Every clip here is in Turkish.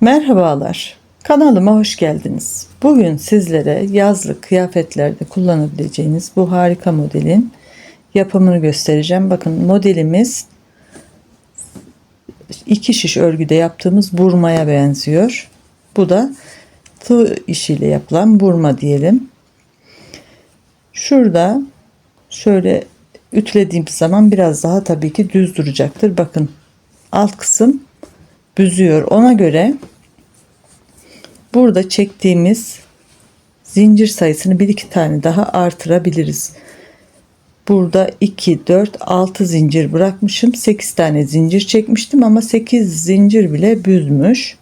Merhabalar. Kanalıma hoş geldiniz. Bugün sizlere yazlık kıyafetlerde kullanabileceğiniz bu harika modelin yapımını göstereceğim. Bakın modelimiz iki şiş örgüde yaptığımız burmaya benziyor. Bu da tığ işiyle yapılan burma diyelim. Şurada şöyle ütülediğim zaman biraz daha tabii ki düz duracaktır. Bakın alt kısım büzüyor. Ona göre burada çektiğimiz zincir sayısını bir iki tane daha artırabiliriz. Burada 2, 4, 6 zincir bırakmışım. 8 tane zincir çekmiştim ama 8 zincir bile büzmüş.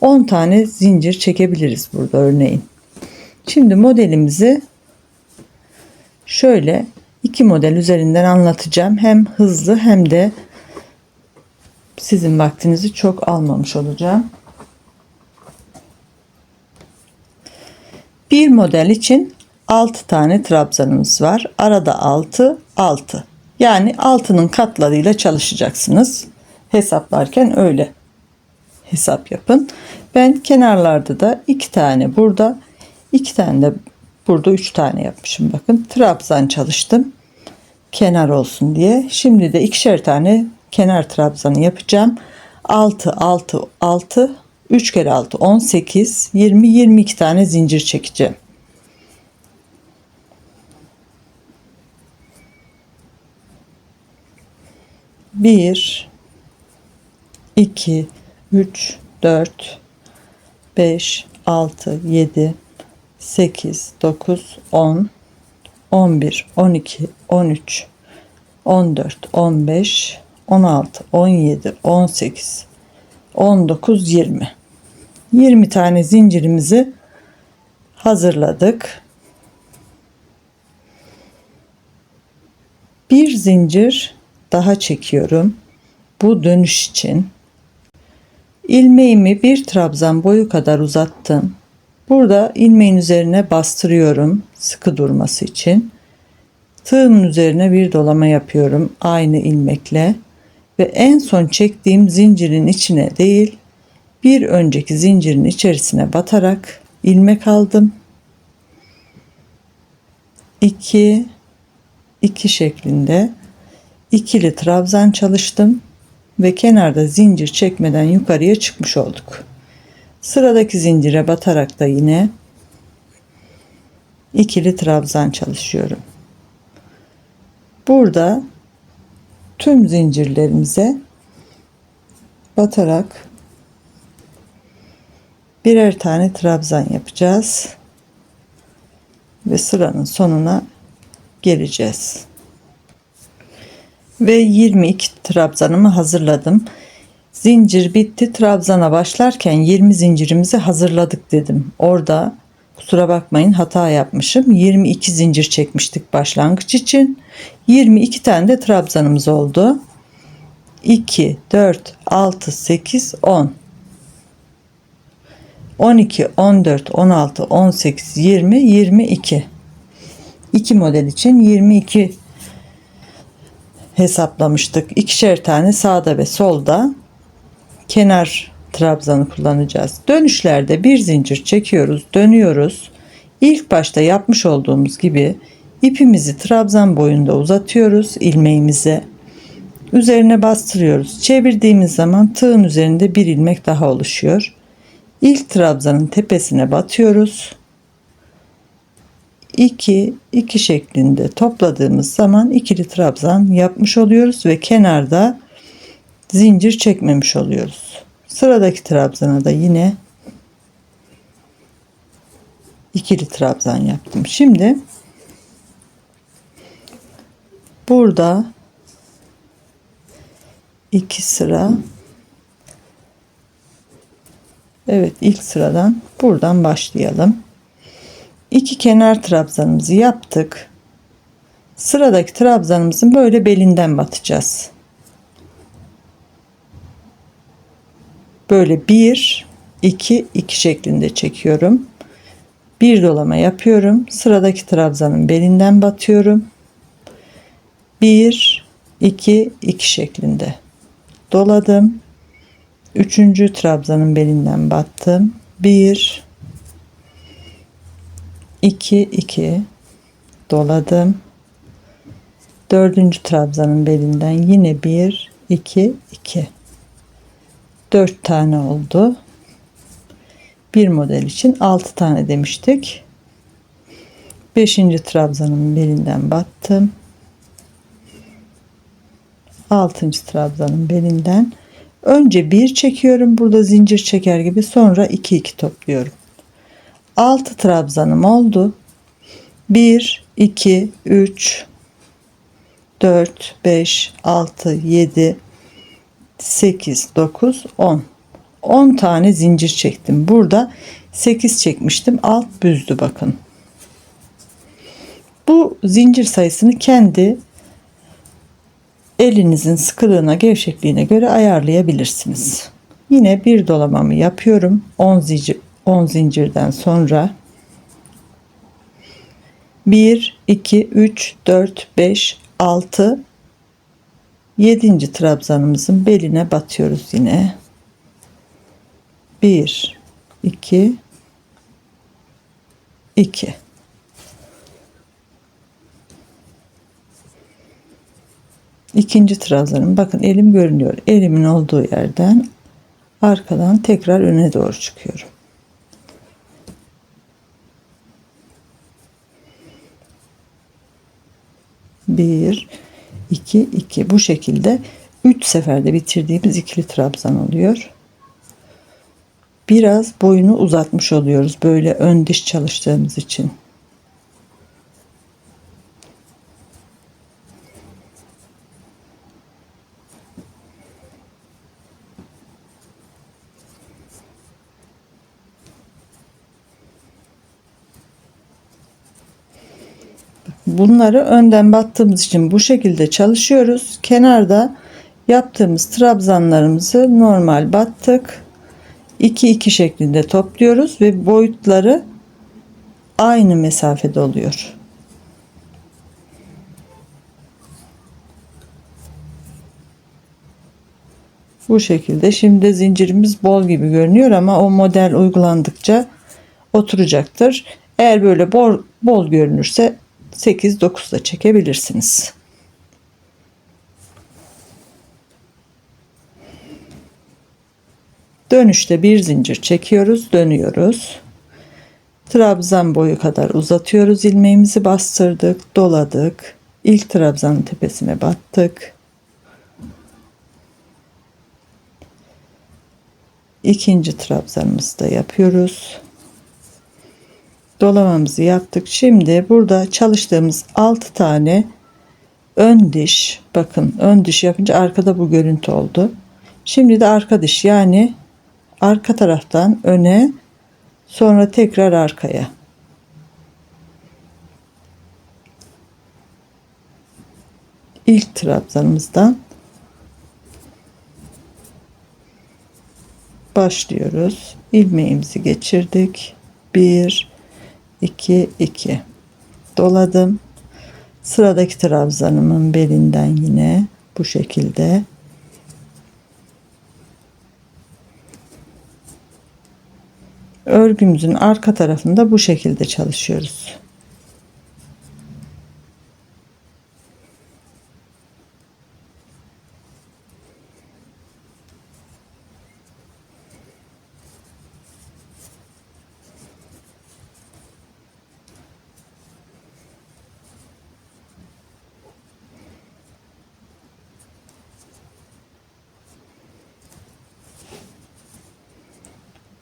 10 tane zincir çekebiliriz burada örneğin. Şimdi modelimizi şöyle iki model üzerinden anlatacağım. Hem hızlı hem de sizin vaktinizi çok almamış olacağım. Bir model için 6 tane trabzanımız var. Arada 6, 6. Yani altının katlarıyla çalışacaksınız. Hesaplarken öyle hesap yapın. Ben kenarlarda da 2 tane burada, 2 tane de burada 3 tane yapmışım. Bakın trabzan çalıştım. Kenar olsun diye. Şimdi de ikişer tane kenar trabzanı yapacağım. 6 6 6 3 kere 6 18 20 22 tane zincir çekeceğim. Bir, iki, üç, dört, beş, altı, yedi, sekiz, dokuz, on, on bir, on iki, on üç, on dört, on beş, 16, 17, 18, 19, 20. 20 tane zincirimizi hazırladık. Bir zincir daha çekiyorum. Bu dönüş için. İlmeğimi bir trabzan boyu kadar uzattım. Burada ilmeğin üzerine bastırıyorum sıkı durması için. Tığımın üzerine bir dolama yapıyorum aynı ilmekle ve en son çektiğim zincirin içine değil bir önceki zincirin içerisine batarak ilmek aldım. 2 2 şeklinde ikili trabzan çalıştım ve kenarda zincir çekmeden yukarıya çıkmış olduk. Sıradaki zincire batarak da yine ikili trabzan çalışıyorum. Burada tüm zincirlerimize batarak birer tane trabzan yapacağız ve sıranın sonuna geleceğiz. Ve 22 trabzanımı hazırladım. Zincir bitti. Trabzana başlarken 20 zincirimizi hazırladık dedim. Orada kusura bakmayın hata yapmışım. 22 zincir çekmiştik başlangıç için. 22 tane de trabzanımız oldu. 2, 4, 6, 8, 10. 12, 14, 16, 18, 20, 22. 2 model için 22 hesaplamıştık. İkişer tane sağda ve solda kenar trabzanı kullanacağız. Dönüşlerde bir zincir çekiyoruz, dönüyoruz. İlk başta yapmış olduğumuz gibi ipimizi trabzan boyunda uzatıyoruz ilmeğimize. Üzerine bastırıyoruz. Çevirdiğimiz zaman tığın üzerinde bir ilmek daha oluşuyor. İlk trabzanın tepesine batıyoruz. 2 2 şeklinde topladığımız zaman ikili trabzan yapmış oluyoruz ve kenarda zincir çekmemiş oluyoruz. Sıradaki trabzana da yine ikili trabzan yaptım. Şimdi burada iki sıra Evet ilk sıradan buradan başlayalım. İki kenar trabzanımızı yaptık. Sıradaki trabzanımızın böyle belinden batacağız. Böyle bir, iki, iki şeklinde çekiyorum. Bir dolama yapıyorum. Sıradaki trabzanın belinden batıyorum. Bir, iki, iki şeklinde doladım. Üçüncü trabzanın belinden battım. Bir, iki, iki doladım. Dördüncü trabzanın belinden yine bir, iki, iki. Dört tane oldu. Bir model için altı tane demiştik. Beşinci trabzanın belinden battım. Altıncı trabzanın belinden önce bir çekiyorum burada zincir çeker gibi sonra iki iki topluyorum. Altı trabzanım oldu. 1 2 3 4 5 6 7 8 9 10 10 tane zincir çektim. Burada 8 çekmiştim. Alt büzdü bakın. Bu zincir sayısını kendi elinizin sıkılığına, gevşekliğine göre ayarlayabilirsiniz. Yine bir dolamamı yapıyorum. 10 zincir 10 zincirden sonra 1 2 3 4 5 6 7. trabzanımızın beline batıyoruz yine. 1 2 2 İkinci trabzanım bakın elim görünüyor. Elimin olduğu yerden arkadan tekrar öne doğru çıkıyorum. Bir, iki, iki. Bu şekilde üç seferde bitirdiğimiz ikili trabzan oluyor. Biraz boyunu uzatmış oluyoruz böyle ön diş çalıştığımız için. Bunları önden battığımız için bu şekilde çalışıyoruz. Kenarda yaptığımız trabzanlarımızı normal battık. 2 2 şeklinde topluyoruz ve boyutları aynı mesafede oluyor. Bu şekilde şimdi zincirimiz bol gibi görünüyor ama o model uygulandıkça oturacaktır. Eğer böyle bol, bol görünürse 8-9 da çekebilirsiniz. Dönüşte bir zincir çekiyoruz, dönüyoruz. Trabzan boyu kadar uzatıyoruz. ilmeğimizi bastırdık, doladık. İlk trabzanın tepesine battık. İkinci trabzanımızı da yapıyoruz dolamamızı yaptık. Şimdi burada çalıştığımız 6 tane ön diş bakın ön diş yapınca arkada bu görüntü oldu. Şimdi de arka diş yani arka taraftan öne sonra tekrar arkaya. İlk trabzanımızdan başlıyoruz. ilmeğimizi geçirdik. 1 2 2 doladım. Sıradaki trabzanımın belinden yine bu şekilde. Örgümüzün arka tarafında bu şekilde çalışıyoruz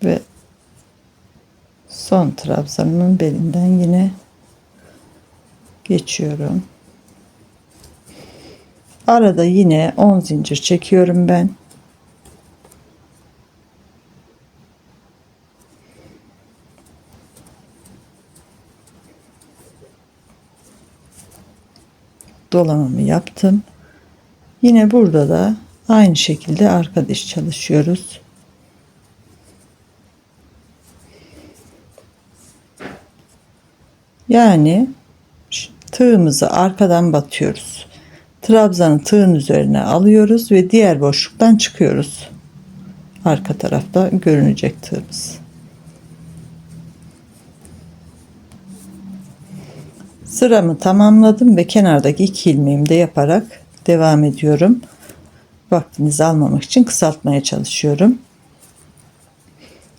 ve son trabzanımın belinden yine geçiyorum. Arada yine 10 zincir çekiyorum ben. Dolamamı yaptım. Yine burada da aynı şekilde arka diş çalışıyoruz. Yani tığımızı arkadan batıyoruz. Trabzanı tığın üzerine alıyoruz ve diğer boşluktan çıkıyoruz. arka tarafta görünecek tığımız. Sıramı tamamladım ve kenardaki iki ilmeğimi de yaparak devam ediyorum. Vaktinizi almamak için kısaltmaya çalışıyorum.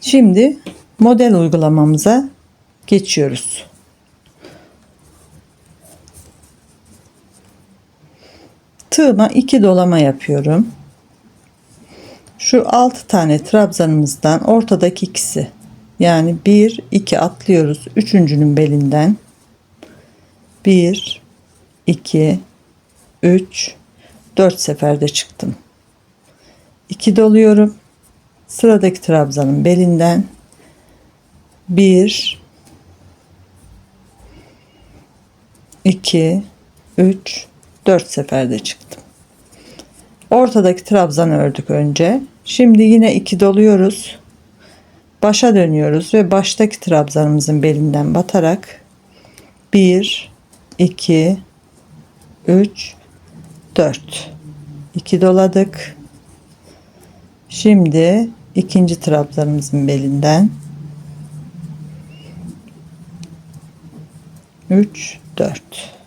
Şimdi model uygulamamıza geçiyoruz. Tığıma iki dolama yapıyorum. Şu 6 tane trabzanımızdan ortadaki ikisi yani 1 2 atlıyoruz. Üçüncünün belinden 1 2 3 4 seferde çıktım. 2 doluyorum. Sıradaki trabzanın belinden 1 2 3 4 seferde çıktım. Ortadaki trabzanı ördük önce. Şimdi yine 2 doluyoruz. Başa dönüyoruz ve baştaki trabzanımızın belinden batarak 1 2 3 4 2 doladık. Şimdi ikinci trabzanımızın belinden 3 4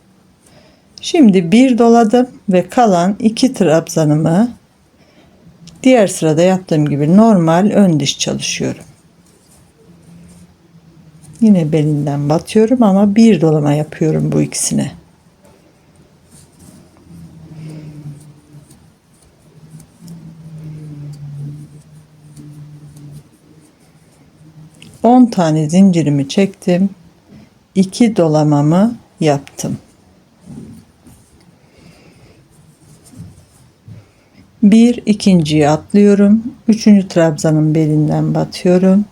Şimdi bir doladım ve kalan iki trabzanımı diğer sırada yaptığım gibi normal ön diş çalışıyorum. Yine belinden batıyorum ama bir dolama yapıyorum bu ikisine. On tane zincirimi çektim. iki dolamamı yaptım. Bir ikinciyi atlıyorum. Üçüncü trabzanın belinden batıyorum.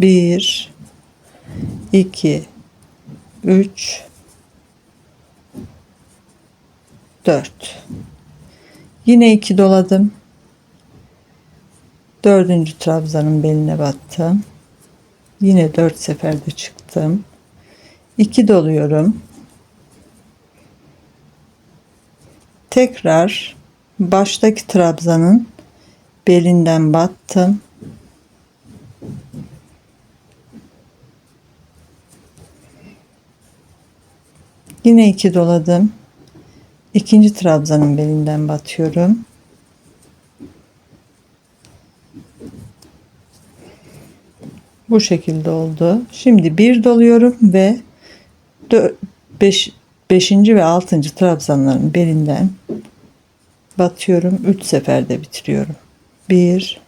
Bir, iki, üç, dört. Yine iki doladım. Dördüncü trabzanın beline battım. Yine dört seferde çıktım. İki doluyorum. Tekrar baştaki trabzanın belinden battım. Yine iki doladım. İkinci trabzanın belinden batıyorum. Bu şekilde oldu. Şimdi bir doluyorum ve 5 5. ve 6. trabzanların belinden batıyorum. 3 seferde bitiriyorum. 1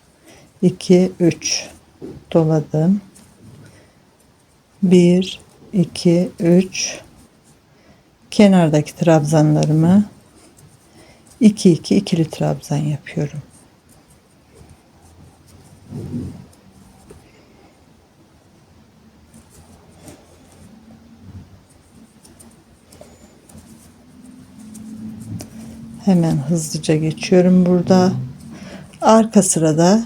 2 3 doladım. 1 2 3 kenardaki trabzanlarımı 2 2 ikili trabzan yapıyorum. Hemen hızlıca geçiyorum burada. Arka sırada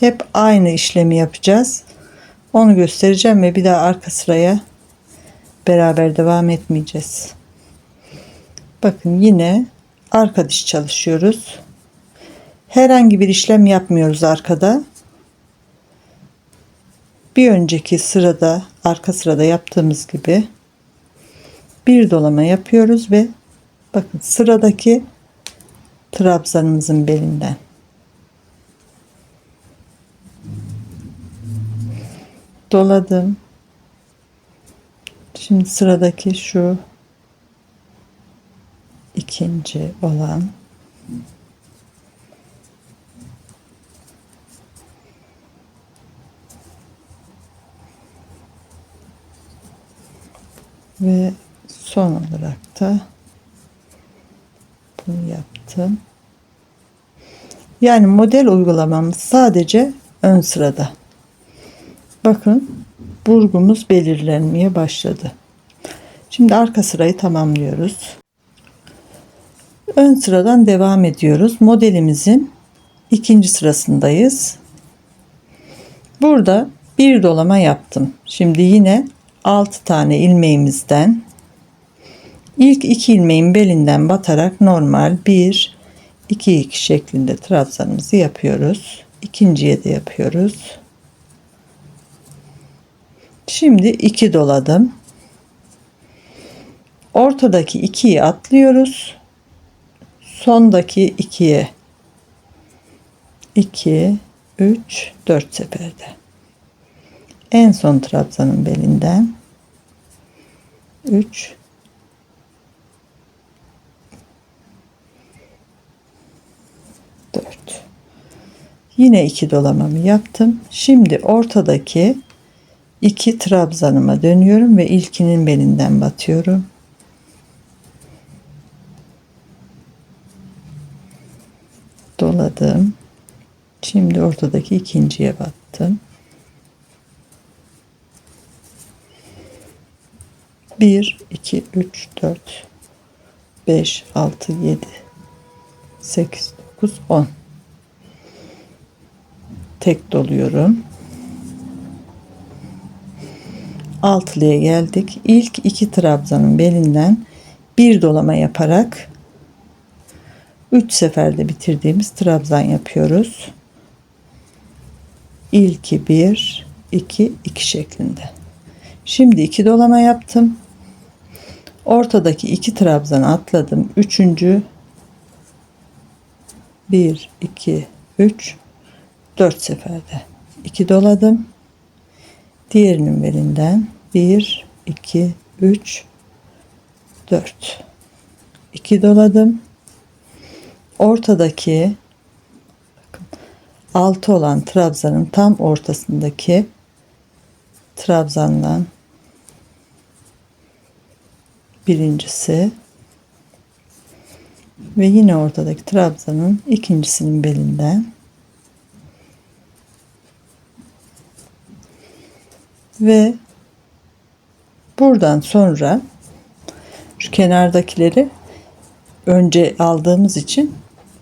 hep aynı işlemi yapacağız. Onu göstereceğim ve bir daha arka sıraya beraber devam etmeyeceğiz. Bakın yine arka diş çalışıyoruz. Herhangi bir işlem yapmıyoruz arkada. Bir önceki sırada arka sırada yaptığımız gibi bir dolama yapıyoruz ve bakın sıradaki trabzanımızın belinden. Doladım. Şimdi sıradaki şu ikinci olan. Ve son olarak da bunu yaptım. Yani model uygulamamız sadece ön sırada. Bakın burgumuz belirlenmeye başladı. Şimdi arka sırayı tamamlıyoruz. Ön sıradan devam ediyoruz. Modelimizin ikinci sırasındayız. Burada bir dolama yaptım. Şimdi yine 6 tane ilmeğimizden ilk iki ilmeğin belinden batarak normal 1 2 2 şeklinde trabzanımızı yapıyoruz. İkinciye de yapıyoruz. Şimdi 2 doladım. Ortadaki 2'yi atlıyoruz. Sondaki 2'ye 2 3 4 seferde. En son trabzanın belinden 3 4 Yine iki dolamamı yaptım. Şimdi ortadaki iki trabzanıma dönüyorum ve ilkinin belinden batıyorum. Doladım. Şimdi ortadaki ikinciye battım. 1, 2, 3, 4, 5, 6, 7, 8, 9, 10. Tek doluyorum. Altılıya geldik. İlk iki trabzanın belinden bir dolama yaparak 3 seferde bitirdiğimiz trabzan yapıyoruz. İlki 1, 2, 2 şeklinde. Şimdi iki dolama yaptım. Ortadaki iki trabzanı atladım. Üçüncü 1, 2, 3, 4 seferde. 2 doladım. Diğerinin belinden 1, 2, 3, 4. 2 doladım. Ortadaki bakın, 6 olan trabzanın tam ortasındaki trabzandan birincisi ve yine ortadaki trabzanın ikincisinin belinden ve buradan sonra şu kenardakileri önce aldığımız için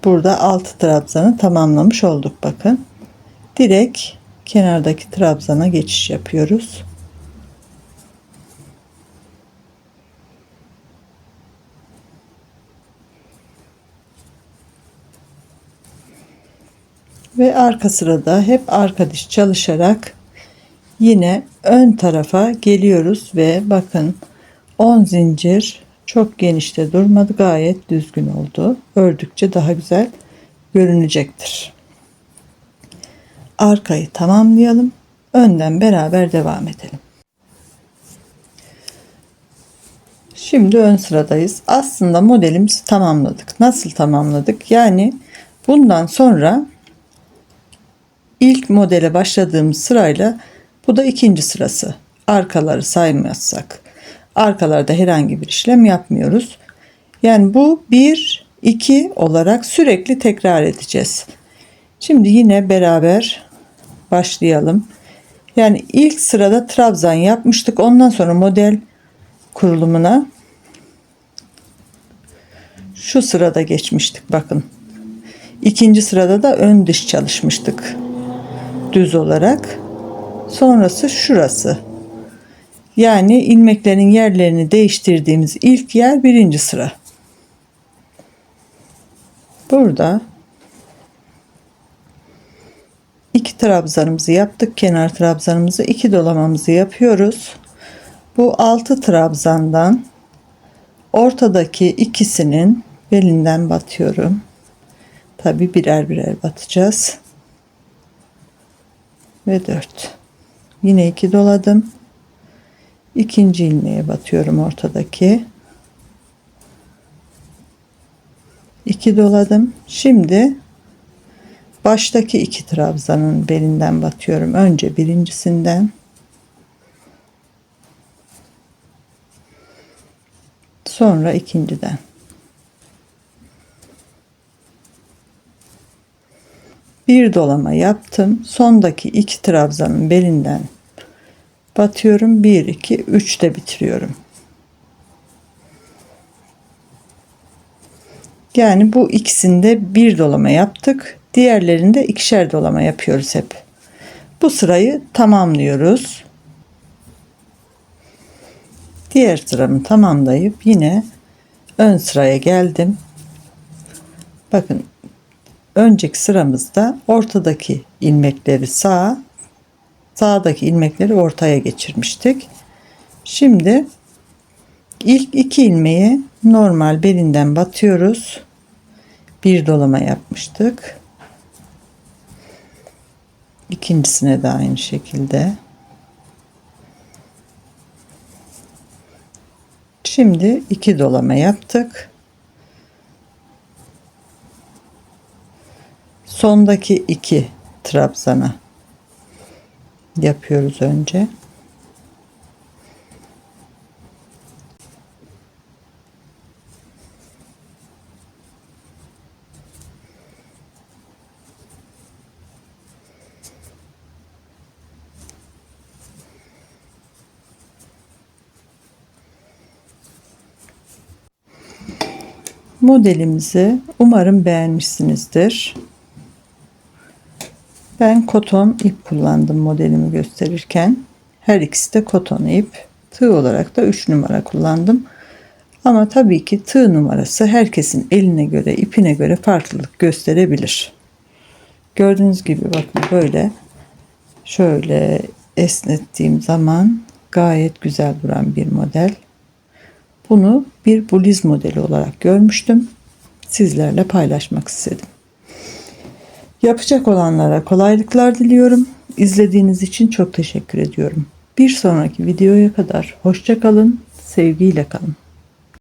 burada altı trabzanı tamamlamış olduk bakın. Direkt kenardaki trabzana geçiş yapıyoruz. Ve arka sırada hep arka diş çalışarak yine ön tarafa geliyoruz ve bakın 10 zincir çok genişte durmadı gayet düzgün oldu. Ördükçe daha güzel görünecektir. Arkayı tamamlayalım. Önden beraber devam edelim. Şimdi ön sıradayız. Aslında modelimizi tamamladık. Nasıl tamamladık? Yani bundan sonra ilk modele başladığımız sırayla bu da ikinci sırası. Arkaları saymazsak. Arkalarda herhangi bir işlem yapmıyoruz. Yani bu 1 2 olarak sürekli tekrar edeceğiz. Şimdi yine beraber başlayalım. Yani ilk sırada trabzan yapmıştık. Ondan sonra model kurulumuna şu sırada geçmiştik bakın. İkinci sırada da ön dış çalışmıştık. Düz olarak. Sonrası şurası. Yani ilmeklerin yerlerini değiştirdiğimiz ilk yer birinci sıra. Burada iki trabzanımızı yaptık. Kenar trabzanımızı iki dolamamızı yapıyoruz. Bu altı trabzandan ortadaki ikisinin belinden batıyorum. Tabi birer birer batacağız. Ve dört. Yine iki doladım. İkinci ilmeğe batıyorum ortadaki. iki doladım. Şimdi baştaki iki trabzanın belinden batıyorum. Önce birincisinden sonra ikinciden. Bir dolama yaptım. Sondaki iki trabzanın belinden batıyorum. 1 2 3 de bitiriyorum. Yani bu ikisinde bir dolama yaptık. Diğerlerinde ikişer dolama yapıyoruz hep. Bu sırayı tamamlıyoruz. Diğer sıramı tamamlayıp yine ön sıraya geldim. Bakın önceki sıramızda ortadaki ilmekleri sağa, sağdaki ilmekleri ortaya geçirmiştik. Şimdi ilk iki ilmeği normal belinden batıyoruz. Bir dolama yapmıştık. İkincisine de aynı şekilde. Şimdi iki dolama yaptık. Sondaki iki trabzana yapıyoruz önce. Modelimizi umarım beğenmişsinizdir. Ben koton ip kullandım modelimi gösterirken. Her ikisi de koton ip. Tığ olarak da 3 numara kullandım. Ama tabii ki tığ numarası herkesin eline göre, ipine göre farklılık gösterebilir. Gördüğünüz gibi bakın böyle şöyle esnettiğim zaman gayet güzel duran bir model. Bunu bir buliz modeli olarak görmüştüm. Sizlerle paylaşmak istedim. Yapacak olanlara kolaylıklar diliyorum. İzlediğiniz için çok teşekkür ediyorum. Bir sonraki videoya kadar hoşça kalın, sevgiyle kalın.